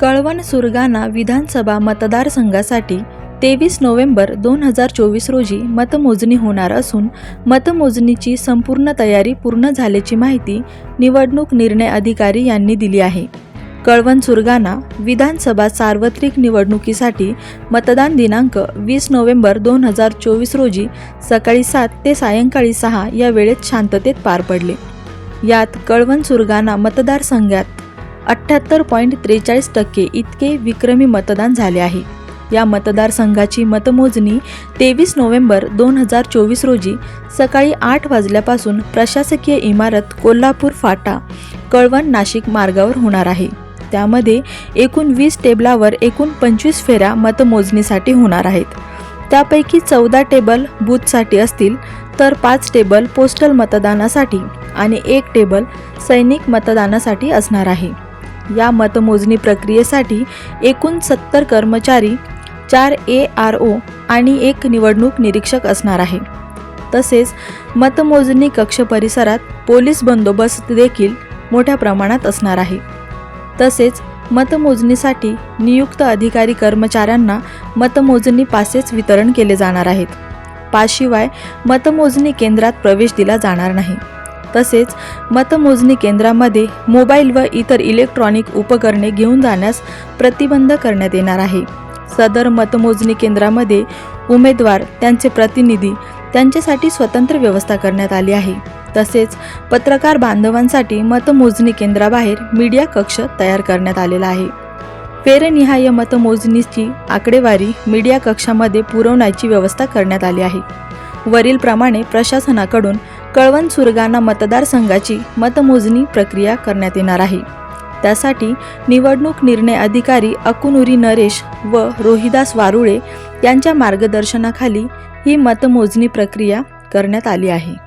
कळवण सुरगाणा विधानसभा मतदारसंघासाठी तेवीस नोव्हेंबर दोन हजार चोवीस रोजी मतमोजणी होणार असून मतमोजणीची संपूर्ण तयारी पूर्ण झाल्याची माहिती निवडणूक निर्णय अधिकारी यांनी दिली आहे. कळवण सुरगाणा विधानसभा सार्वत्रिक निवडणुकीसाठी मतदान दिनांक वीस नोव्हेंबर दोन हजार चोवीस रोजी सकाळी सात ते सायंकाळी सहा या वेळेत शांततेत पार पडले. यात कळवण सुरगाणा मतदारसंघात अठ्ठ्याहत्तर पॉईंट त्रेचाळीस टक्के इतके विक्रमी मतदान झाले आहे. या मतदारसंघाची मतमोजणी तेवीस नोव्हेंबर दोन हजार चोवीस रोजी सकाळी आठ वाजल्यापासून प्रशासकीय इमारत कोल्हापूर फाटा कळवण नाशिक मार्गावर होणार आहे. त्यामध्ये एकूण वीस टेबलावर एकूण पंचवीस फेऱ्या मतमोजणीसाठी होणार आहेत. त्यापैकी चौदा टेबल बूथसाठी असतील तर पाच टेबल पोस्टल मतदानासाठी आणि एक टेबल सैनिक मतदानासाठी असणार आहे. या मतमोजणी प्रक्रियेसाठी एकूण सत्तर कर्मचारी चार ए आर ओ आणि एक निवडणूक निरीक्षक असणार आहे. तसेच मतमोजणी कक्ष परिसरात पोलीस बंदोबस्त देखील मोठ्या प्रमाणात असणार आहे. तसेच मतमोजणीसाठी नियुक्त अधिकारी कर्मचाऱ्यांना मतमोजणी पासेच वितरण केले जाणार आहेत. पाशिवाय मतमोजणी केंद्रात प्रवेश दिला जाणार नाही. तसेच मतमोजणी केंद्रामध्ये मोबाईल व इतर इलेक्ट्रॉनिक उपकरणे घेऊन जाण्यास प्रतिबंध करण्यात येणार आहे. सदर मतमोजणी केंद्रामध्ये उमेदवार त्यांचे प्रतिनिधी त्यांच्यासाठी स्वतंत्र व्यवस्था करण्यात आली आहे. तसेच पत्रकार बांधवांसाठी मतमोजणी केंद्राबाहेर मीडिया कक्ष तयार करण्यात आलेला आहे. फेरनिहाय मतमोजणीची आकडेवारी मीडिया कक्षामध्ये पुरवण्याची व्यवस्था करण्यात आली आहे. वरीलप्रमाणे प्रशासनाकडून कळवण सुरगाणा मतदारसंघाची मतमोजणी प्रक्रिया करण्यात येणार आहे. त्यासाठी निवडणूक निर्णय अधिकारी अकुनुरी नरेश व रोहिदास वारुळे यांच्या मार्गदर्शनाखाली ही मतमोजणी प्रक्रिया करण्यात आली आहे.